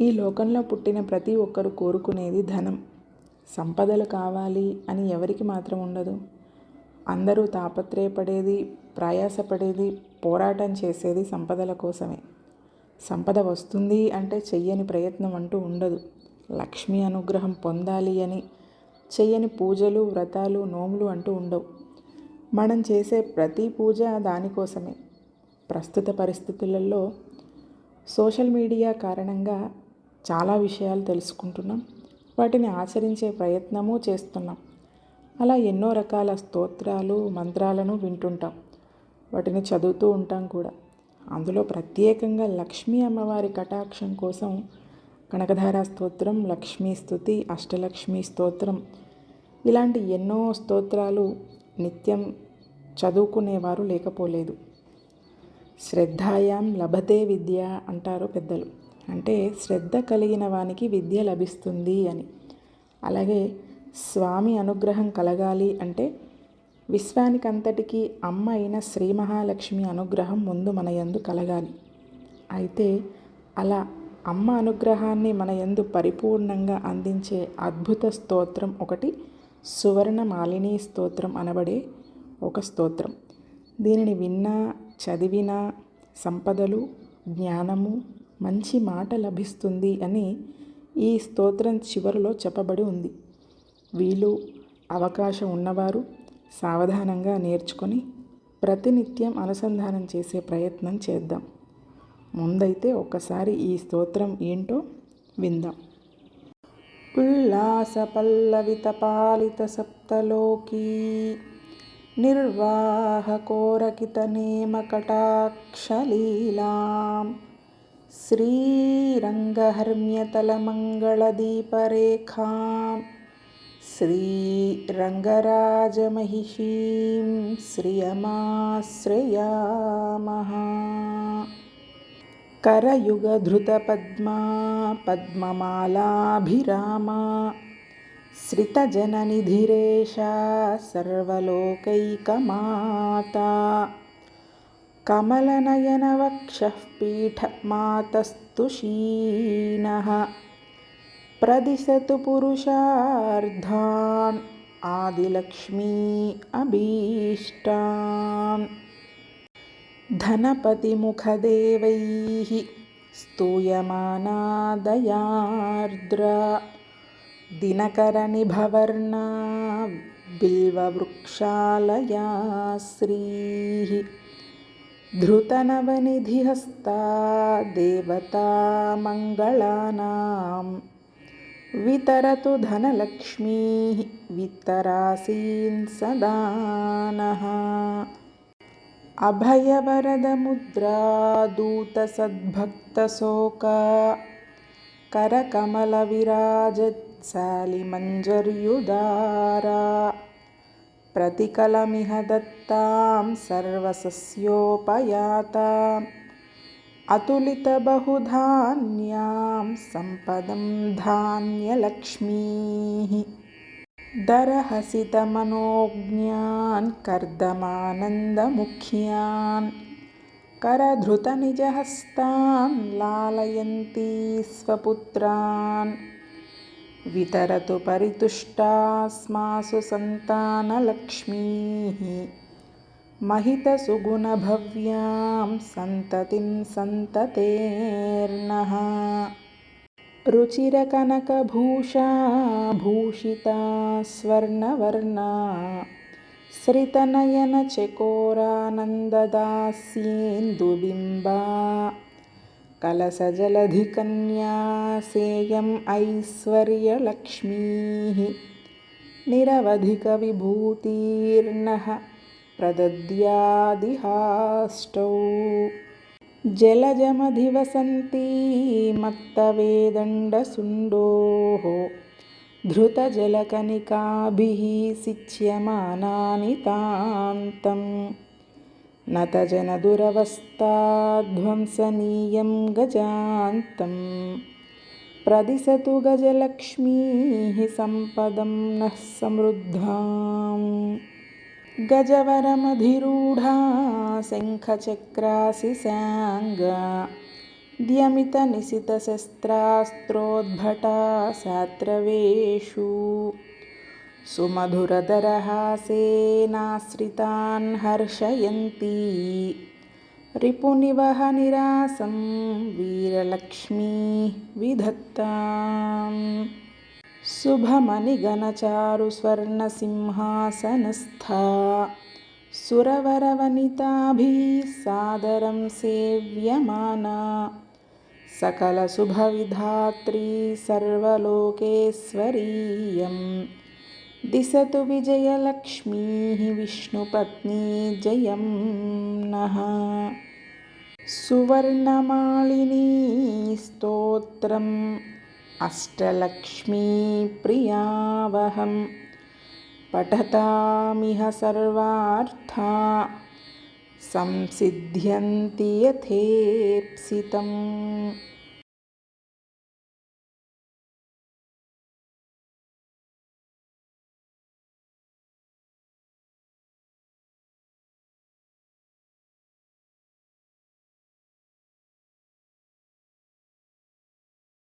ఈ లోకంలో పుట్టిన ప్రతి ఒక్కరు కోరుకునేది ధనం. సంపదలు కావాలి అని ఎవరికి మాత్రం ఉండదు. అందరూ తాపత్రయపడేది ప్రయాసపడేది పోరాటం చేసేది సంపదల కోసమే. సంపద వస్తుంది అంటే చెయ్యని ప్రయత్నం అంటూ ఉండదు. లక్ష్మి అనుగ్రహం పొందాలి అని చెయ్యని పూజలు వ్రతాలు నోములు అంటూ ఉండవు. మనం చేసే ప్రతి పూజ దానికోసమే. ప్రస్తుత పరిస్థితులలో సోషల్ మీడియా కారణంగా చాలా విషయాలు తెలుసుకుంటున్నాం. వాటిని ఆచరించే ప్రయత్నము చేస్తున్నాం. అలా ఎన్నో రకాల స్తోత్రాలు మంత్రాలను వింటుంటాం. వాటిని చదువుతూ ఉంటాం కూడా. అందులో ప్రత్యేకంగా లక్ష్మీ అమ్మవారి కటాక్షం కోసం కనకధార స్తోత్రం లక్ష్మీ స్థుతి అష్టలక్ష్మి స్తోత్రం ఇలాంటి ఎన్నో స్తోత్రాలు నిత్యం చదువుకునేవారు లేకపోలేదు. శ్రద్ధాయాం లభతే విద్య అంటారు పెద్దలు. అంటే శ్రద్ధ కలిగిన వానికి విద్య లభిస్తుంది అని. అలాగే స్వామి అనుగ్రహం కలగాలి అంటే విశ్వానికంతటికీ అమ్మ అయిన శ్రీ మహాలక్ష్మి అనుగ్రహం ముందు మన యందు కలగాలి. అయితే అలా అమ్మ అనుగ్రహాన్ని మన యందు పరిపూర్ణంగా అందించే అద్భుత స్తోత్రం ఒకటి సువర్ణ మాలిని స్తోత్రం అనబడే ఒక స్తోత్రం. దీనిని విన్నా చదివినా సంపదలు జ్ఞానము మంచి మాట లభిస్తుంది అని ఈ స్తోత్రం చివరిలో చెప్పబడి ఉంది. వీలు అవకాశం ఉన్నవారు సావధానంగా నేర్చుకొని ప్రతినిత్యం అనుసంధానం చేసే ప్రయత్నం చేద్దాం. ముందైతే ఒక్కసారి ఈ స్తోత్రం ఏంటో విందాం. ఉల్లాస పల్లవిత श्रीरङ्गहर्म्यतलमङ्गलदीपरेखां श्रीरङ्गराजमहिषीं श्रियमाश्रयामः। करयुगधृतपद्मा पद्ममालाभिरामा श्रितजननिधिरेषा सर्वलोकैकमाता कमलनयनवक्षः पीठमातस्तुषीणः प्रदिशतु पुरुषार्धान् आदिलक्ष्मी अभीष्टान्। धनपतिमुखदेवैः स्तूयमाना दयार्द्रा दिनकरनिभवर्णा बिल्ववृक्षालया श्रीः धृतनवनिधिहस्ता देवता मङ्गलानां वितरतु धनलक्ष्मीः वितरासीन् सदा नः अभयवरदमुद्रा दूतसद्भक्तशोका करकमलविराजत्सालिमञ्जर्युदारा प्रतिकलमिह दत्तां सर्वसस्योपयाताम् अतुलितबहुधान्यां सम्पदं धान्यलक्ष्मीः दरहसितमनोज्ञान् कर्दमानन्दमुख्यान् करधृतनिजहस्तान् लालयन्ती स्वपुत्रान् वितरतु परितुष्टास्मासु सन्तानलक्ष्मीः महितसुगुणभव्यां सन्ततिं सन्ततेर्नः रुचिरकनकभूषा भूषिता स्वर्णवर्णा श्रितनयनचकोरानन्ददास्येन्दुबिम्बा कलसजलधिकन्या सेयम् ऐश्वर्यलक्ष्मीः निरवधिकविभूतिर्नः प्रदद्यादिहाष्टौ जलजमधिवसन्ती मत्तवेदण्डसुण्डोः धृतजलकनिकाभिः सिच्यमानानि तान्तं नतजनदुरवस्थाध्वंसनीयं गजान्तं प्रदिशतु गजलक्ष्मीः सम्पदं नः समृद्धाम् गजवरमधिरूढा शङ्खचक्रासि साङ्गा द्यमितनिशितशस्त्रास्त्रोद्भटा सात्रवेषु सुमधुरदरहासेनाश्रितान् हर्षयन्ती रिपुनिवह निरासं वीरलक्ष्मी विधत्ताम् शुभमणिगणचारुस्वर्णसिंहासनस्था सुरवरवनिताभिः सादरं सेव्यमाना सकलशुभविधात्री सर्वलोकेश्वरीयं दिशतु विजयलक्ष्मीः विष्णुपत्नी जयं नः। सुवर्णमालिनी स्तोत्रम् अष्टलक्ष्मीप्रियावहं पठतामिह सर्वार्था संसिद्ध्यन्ति यथेप्सितम्